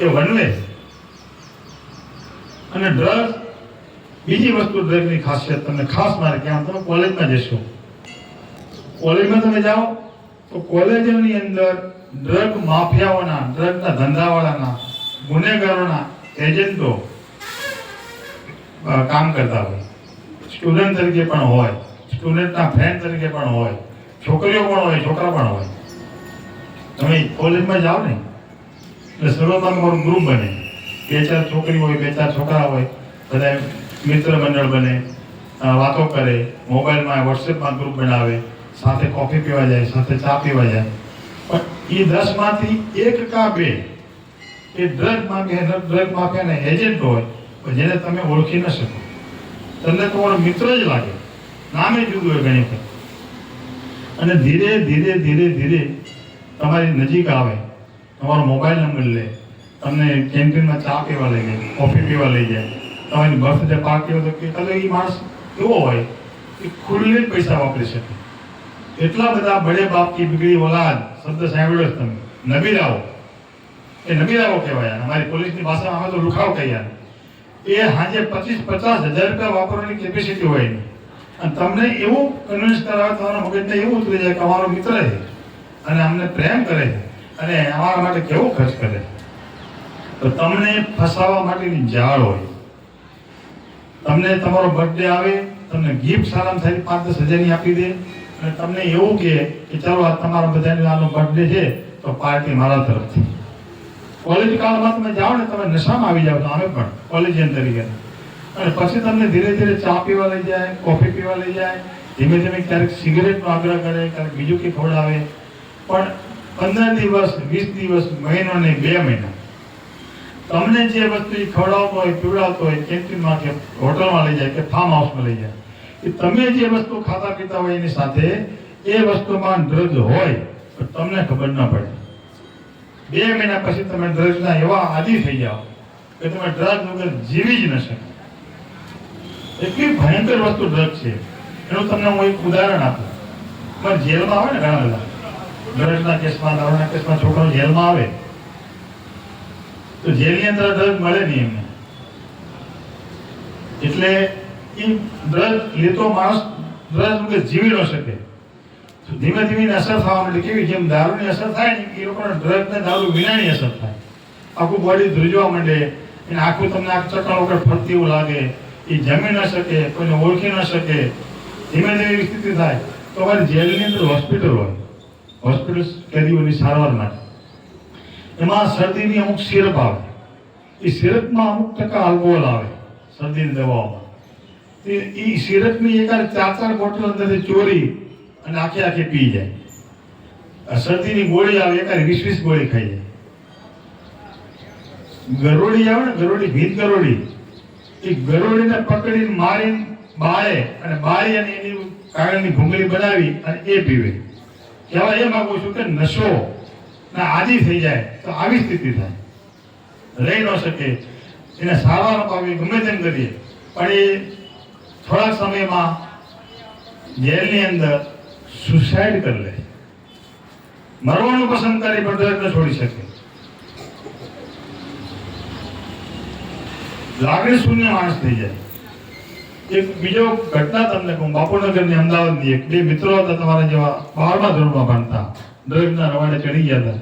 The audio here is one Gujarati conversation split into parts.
એ વનવે અને ડ્રગ બીજી વસ્તુ ડ્રગની ખાસિયત તમને ખાસ મારે ક્યાં તમે કોલેજમાં જશો. કોલેજમાં તમે જાઓ તો કોલેજની અંદર ડ્રગ માફિયાઓના, ડ્રગના ધંધાવાળાના, ગુનેગારોના એજન્ટો કામ કરતા હોય. સ્ટુડન્ટ તરીકે પણ હોય, સ્ટુડન્ટના ફ્રેન્ડ તરીકે પણ હોય, છોકરીઓ પણ હોય, છોકરા પણ હોય. તમે કોલેજમાં જાઓ ને એટલે શરૂઆતમાં મારું ગ્રુપ બને. બે ચાર છોકરી હોય, બે ચાર છોકરા હોય, બધા મિત્ર મંડળ બને વાતો કરે, મોબાઈલમાં વોટ્સએપમાં ગ્રુપ બનાવે, સાથે કોફી પીવા જાય, સાથે ચા પીવા જાય. પણ એ દસમાંથી એક કા બે, એ ડ્રગ માફિયા ડ્રગ માફિયાના એજન્ટ હોય, પણ જેને તમે ઓળખી ન શકો. તમને તમારો મિત્ર જ લાગે. નામે જુદું હોય ઘણી અને ધીરે ધીરે ધીરે ધીરે તમારી નજીક આવે. તમારો મોબાઈલ નંબર લે, તમને કેન્ટીનમાં ચા પીવા લઈ જાય કોફી પીવા લઈ જાય. તમારી બર્થડે પાર્ટી હોય તો કે એટલે એ માણસ એવો હોય કે ખુલ્લે જ પૈસા વાપરી શકે. એટલા બધા બળે બાપ કી બિગડી ઓલાદ, શબ્દ સાંભળ્યો જ તમે? નબીરાઓ એ નબીરાઓ કહેવાય. અમારી પોલીસની ભાષામાં અમે તો લુખાવ કહીએ એ હાજે પચીસ પચાસ હજાર રૂપિયા વાપરવાની કેપેસિટી હોય નહીં અને તમને એવું કન્વિન્સ કરાવે, તમારા મગજને એવું ઉતરી જાય કે અમારો મિત્ર છે. અને અમને પ્રેમ કરે છે. અને અમારા માટે કેવો ખર્ચ કરે? તો તમને ફસાવા માટેની જાળ હોય. તમને તમારો બર્થડે આવે, તમને ગિફ્ટ સારામાં સારી પાંચ દસ હજારની આપી દે. અને તમને એવું કહે કે ચાલો આ તમારા બધાની આનો બર્થડે છે, તો પાર્ટી મારા તરફથી. કોલેજ કાળમાં તમે જાઓ ને તમે નશામાં આવી જાઓ અમે પણ કોલેજિયન તરીકે. અને પછી તમને ધીરે ધીરે ચા પીવા લઈ જાય કોફી પીવા લઈ જાય. ધીમે ધીમે ક્યારેક સિગરેટનો આગ્રહ કરે, ક્યારેક બીજું કંઈ ખવડાવે. પણ પંદર દિવસ, વીસ દિવસ, મહિનો ને બે મહિના. તમને જે વસ્તુ ખવડાવતો હોય, પીવડાવતો હોય, કેન્ટીનમાં કે હોટલમાં લઈ જાય કે ફાર્મ હાઉસમાં લઈ જાય, એ તમે જે વસ્તુ ખાતા પીતા હોય એની સાથે એ વસ્તુમાં ડ્રગ હોય, તો તમને ખબર ન પડે. બે મહિના પછી તમે ડ્રગ્સના એવા આદિ થઈ જાઓ કે તમે ડ્રગ વગર જીવી જ ન શકો. એટલી ભયંકર વસ્તુ ડ્રગ છે. એનું તમને હું એક ઉદાહરણ આપું. પણ જેલમાં આવે ને ઘણા બધા. ડ્રગ્સના કેસમાં દારૂના કેસમાં છોકરો જેલમાં આવે, તો જેલની અંદર ડ્રગ મળે નહીં એમને. એટલે એ ડ્રગ લેતો માણસ ડ્રગ વગર જીવી ન શકે. ધીમે ધીમે અસર થવા માટે કેવી? જેમ દારૂની અસર થાય ને, એ લોકોને ડ્રગને દારૂ વિનાની અસર થાય. આખું બોડી ધ્રુજવા માંડે એને આખું તમને આ ચક્કર વગર ફરતી એવું લાગે. એ જમી ન શકે, કોઈને ઓળખી ન શકે. ધીમે ધીમે એવી સ્થિતિ થાય. તો અમારી જેલની અંદર હોસ્પિટલ હોય. હોસ્પિટલ કેદીઓની સારવાર માટે. એમાં શરદીની અમુક સિરપ આવે. એ સિરપમાં અમુક ટકા આલ્કોહોલ આવે શરદીની દવાઓમાં એ એ સિરપની એકાદ ચાર ચાર બોટલ અંદરથી ચોરી અને આખી આખી પી જાય. શરદીની ગોળી આવે, એકાદ વીસ વીસ ગોળી ખાઈ જાય. ગરોળી આવે ને, ગરોળી, ભીત ગરોળી. એ ગરોળીને પકડીને મારીને બાળે અને બાળી અને એની કાગળની ભૂંગળી બનાવી અને એ પીવે. કહેવા એ માગું છું કે નશો ના આદિ થઈ જાય તો આવી સ્થિતિ થાય. રહી ન શકે. એને સારવાર અપાવી ગમે તેમ કરીએ. પણ એ થોડાક સમયમાં જેલની અંદર સુસાઇડ કરી લે. મરવાનું પસંદ કરી પણ ન છોડી શકે. લાગણી શૂન્ય માણસ થઈ જાય. એક બીજો ઘટના તમને કહું, બાપુનગરની અમદાવાદની એક બે મિત્રો હતા તમારા જેવા બારમા ધોરણમાં ભણતા ડ્રગના રવાડે ચડી ગયા હતા.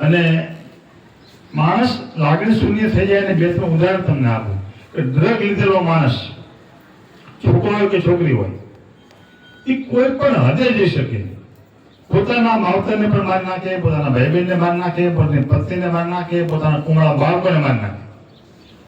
અને માણસ લાગણી શૂન્ય થઈ જાય અને બે ત્રણ ઉદાહરણ તમને આપું, કે ડ્રગ લીધેલો માણસ, છોકરો હોય કે છોકરી હોય, એ કોઈ પણ હદે જઈ શકે. પોતાના માવતરને પણ મારી નાખે, પોતાના ભાઈ બહેનને માર નાખે, પોતાની પત્નીને માર નાખે, પોતાના કુંગળા બાળકોને મારી નાખે.